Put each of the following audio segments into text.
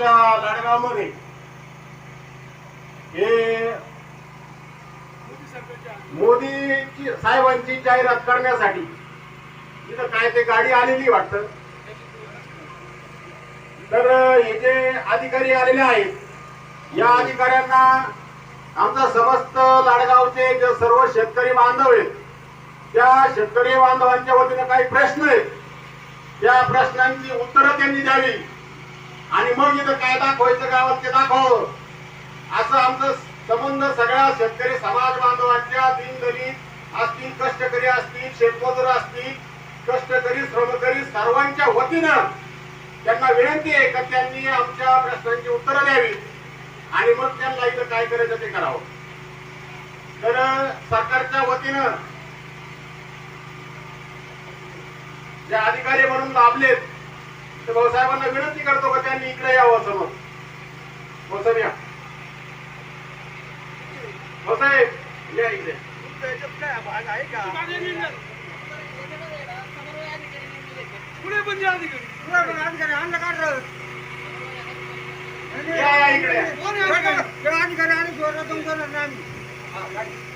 आपल्या लाडगावमध्ये हे मोदी साहेबांची जाहिरात करण्यासाठी तिथं काय ते गाडी आलेली वाटतं. तर हे जे अधिकारी आलेले आहेत या अधिकाऱ्यांना आमचा समस्त लाडगावचे जे सर्व शेतकरी बांधव आहेत त्या शेतकरी बांधवांच्या वतीनं काही प्रश्न आहेत. त्या प्रश्नांची उत्तरं त्यांनी द्यावी. आणि मग इथं काय दाखवायचं गावात ते दाखव. असं आमचं संबंध सगळ्या शेतकरी समाज बांधवांच्या दीनदलित असतील कष्टकरी असतील शेतमजूर असतील कष्टकरी श्रमकरी सर्वांच्या वतीनं त्यांना विनंती आहे का त्यांनी आमच्या प्रश्नांची उत्तरं द्यावी? आणि मग त्यांना इथं काय करायचं ते करावं. तर सरकारच्या वतीनं जे अधिकारी म्हणून लाभलेत ते भाऊसाहेबांना विनंती करतो का त्यांनी इकडे यावं समोर भाऊसाहेब या. भाऊसाहेब या इकडे. पुढे पण जा तिकडे. पुढे पण अधिकारी आणलं का रे? या या इकडे अधिकारी? अधिकारी आणि करणार नाही.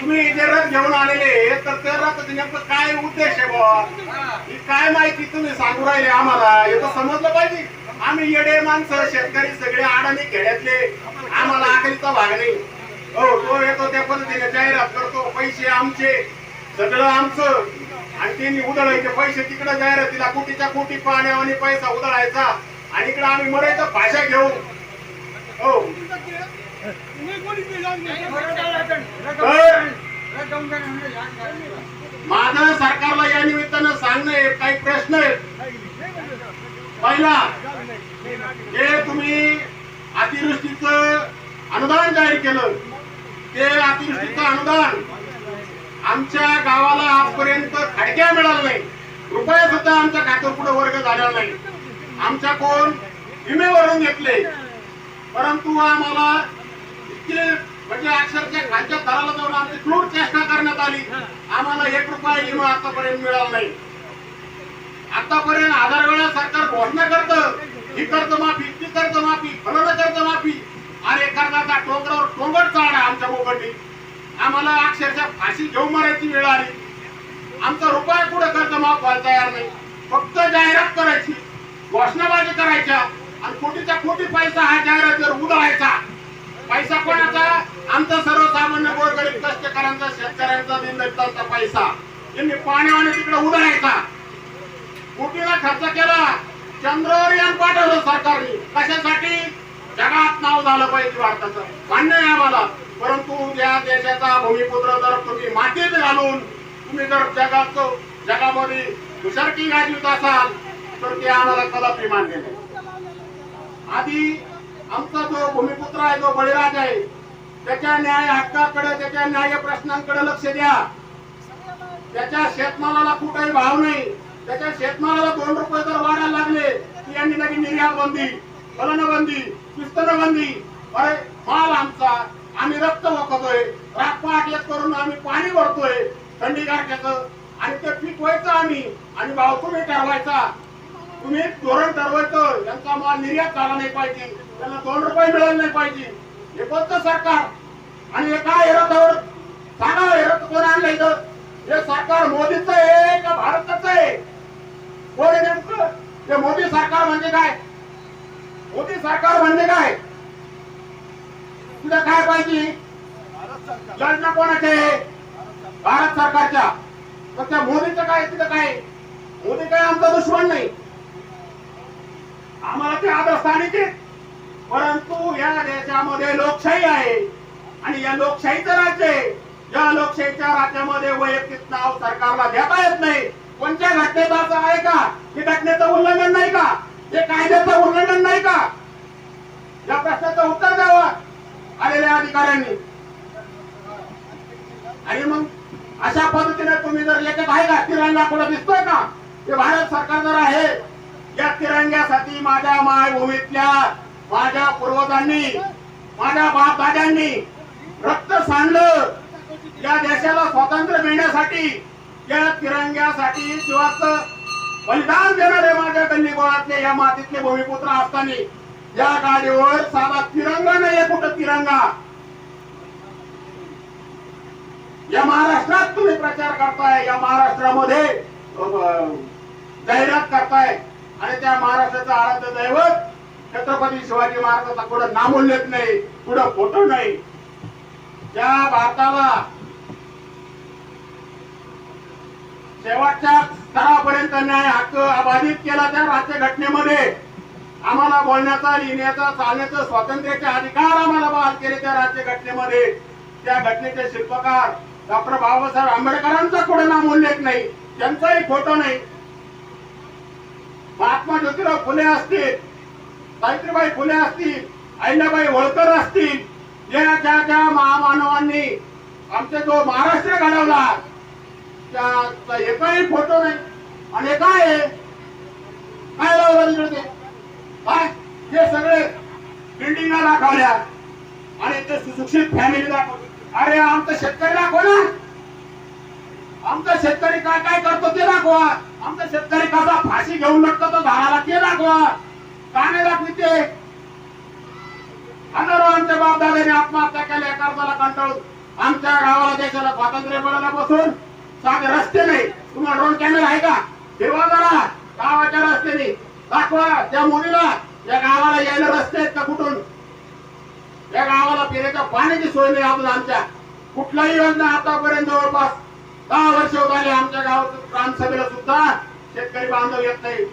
तुम्ही इथे रथ घेऊन आलेले तर ते रथ नेमकं काय उद्देश आहे बुवा? ही काय माहिती तुम्ही सांगू राहिले आम्हाला? हे तर समजलं पाहिजे. आम्ही येडे माणसं शेतकरी सगळे अडाणी खेड्यातले. आम्हाला आखरीचा भाग नाही. हो तो येतो त्या पद्धतीने जाहिरात करतो पैसे आमचे. सगळं आमचं. आणि त्यांनी उधळायचे पैसे तिकडे जाहिरातीला कोटीच्या कोटी पाण्यावानी पैसा उधळायचा. आणि इकडे आम्ही मरायचं भाषा घेऊ. हो. माझं सरकारला या निमित्तानं सांगणं आहे काही प्रश्न आहेत. पहिला जे तुम्ही अतिवृष्टीचं अनुदान जाहीर केलं ते अतिवृष्टीचं अनुदान आमच्या गावाला आजपर्यंत खडक्या मिळाला नाही रुपया सुद्धा आमच्या खात्यावर पुढे वर्ग झालेला नाही. आमच्या कोण विमेवरून घेतले. परंतु आम्हाला इतके म्हणजे अक्षरशः खालच्या थराला जाऊन आमची क्रूर चेष्टा करण्यात आली. आम्हाला एक रुपया विमा आतापर्यंत मिळाला नाही. आतापर्यंत हजार वेळा सरकार घोषणा करतं ही कर्जमाफी ती कर्जमाफी फलन कर्जमाफी. आणि कर्जाचा टोकरावर टोंगट चाडा आमच्या मोबाईल आम्हाला अक्षरशः फाशी घेऊन मारायची वेळ आली. आमचा रुपया कुठं कर्ज माफ व्हायला तयार नाही. फक्त जाहिरात करायची. घोषणाबाजी करायच्या. आणि कोटीचा कोटी पैसा हा जाहिरातीवर उधळायचा. पैसा कोणाचा? आमचा सर्वसामान्य गोरगरीब कष्टकऱ्यांचा शेतकऱ्यांचा दिनदलितांचा पैसा. यांनी पाण्यावाने तिकडे उधळायचा. कोटीला खर्च केला. चंद्रावर यान पाठवलं सरकारने. कशासाठी? जगात नाव झालं पाहिजे भारताचं. मान्य आहे आम्हाला. परंतु या देशाचा भूमिपुत्र जर तुम्ही मातीत घालून तुम्ही जर जगात जगामध्ये हुशारकी गाजवीत असाल तर ते आम्हाला कदापि मान्य नाही. आधी आमचा जो भूमिपुत्र आहे जो बळीराज आहे त्याच्या न्याय हक्काकडे त्याच्या न्याय प्रश्नांकडे लक्ष द्या. त्याच्या शेतमालाला कुठेही भाव नाही. त्याच्या शेतमालाला दोन रुपये जर वाढायला लागले की यांनी लगेच निर्यात बंदी फलन बंदी बंदी अरे माल आमचा आम्ही रक्त वखतोय रात एक करून आम्ही पाणी भरतोय थंडी गाठ्याचं आणि ते पिकवायचं आम्ही आणि भाव तुम्ही ठरवायचा. तुम्ही धोरण ठरवायचं यांचा माल निर्यात झाला नाही पाहिजे त्यांना दोन रुपये मिळाले नाही पाहिजे. हे कोणतं सरकार. आणि हे काय रथावर सांगा हे कोण आणलं इथं? हे सरकार मोदीचं आहे का भारताचं आहे? कोण नेमकं? ते मोदी सरकार म्हणजे काय? मोदी सरकार म्हणजे काय? तुला काय पाहिजे? योजना कोणाच्या आहे? भारत सरकारच्या. तर त्या मोदीचं काय तिथं काय? मोदी काय आमचा दुश्मन नाही. आम्हाला ते आदरस्थानीच आहेत. परंतु या देशामध्ये लोकशाही आहे. आणि या लोकशाहीचं राज्य आहे. या लोकशाहीच्या राज्यामध्ये वैयक्तिक नाव सरकारला देता येत नाही. कोणत्या घटनेचं असं आहे का? हे घटनेचं उल्लंघन नाही का? हे कायद्याचं उल्लंघन नाही का? या प्रश्नाचं उत्तर द्यावं. आलेल्या अधिकाऱ्यांनी. आणि मग अशा पद्धतीने तुम्ही जर लेखत आहे का तिरंगा कुठं दिसतोय का? ते भारत सरकार जर आहे या तिरंग्यासाठी माझ्या मायभूमीतल्या माझ्या पूर्वजांनी माझ्या बापदाद्यांनी रक्त सांडलं. या देशाला स्वातंत्र्य मिळण्यासाठी या तिरंग्यासाठी जीवाचं बलिदान देणारे माझ्या गल्ली गोळातले या मातीतले भूमिपुत्र असताना या गाडीवर साधा तिरंगा नाहीये कुठं तिरंगा? या महाराष्ट्रात तुम्ही प्रचार करताय या महाराष्ट्रामध्ये जाहिरात करताय. आणि त्या महाराष्ट्राचं आराध्य दैवत छत्रपती शिवाजी महाराजांचा कुठं नामोल्लेख नाही कुठं फोटो नाही. त्या भारताला शेवटच्या स्तरापर्यंत न्याय हक्क अबाधित केला त्या राज्यघटनेमध्ये. आम्हाला बोलण्याचा लिहिण्याचा चालण्याचा स्वातंत्र्याचे अधिकार आम्हाला बहाल केले त्या राज्य घटनेमध्ये. त्या घटनेचे शिल्पकार डॉक्टर बाबासाहेब आंबेडकरांचा कुठे नाम उल्लेख नाही त्यांचाही फोटो नाही. महात्मा ज्योतिराव फुले असतील सावित्रीबाई फुले असतील अहिल्याबाई होळकर असतील या ज्या ज्या महामानवांनी आमचा जो महाराष्ट्र घडवला त्याचा एकही फोटो नाही. आणि काय आहे. काय लावलं तिकडे ते? काय हे सगळे बिल्डिंगा दाखवल्या. आणि ते सुशिक्षित फॅमिली दाखवली. अरे आमचा शेतकरी दाखव ना. आमचा शेतकरी काय काय करतो ते दाखवा. आमचा शेतकरी कसा फाशी घेऊन लागतो तो झाडाला ते दाखवा. का नाही दाखवी ते? हजारो आमच्या बापदादाने आत्महत्या केल्या कर्जाला कंटाळून. आमच्या गावाला देशाला स्वातंत्र्य मिळायला बसून. साधे रस्ते नाही. तुम्हाला ड्रोन कॅमेरा आहे का? फिरवा जरा गावाच्या रस्त्याने. दाखवा त्या मुलीला. या गावाला यायला रस्ते आहेत का कुठून? या गावाला पिण्याच्या पाण्याची सोय नाही आपण आमच्या. कुठलाही योजना आतापर्यंत जवळपास दहा वर्ष होत आले आमच्या गावात ग्रामसभेला सुद्धा शेतकरी बांधव येत नाही.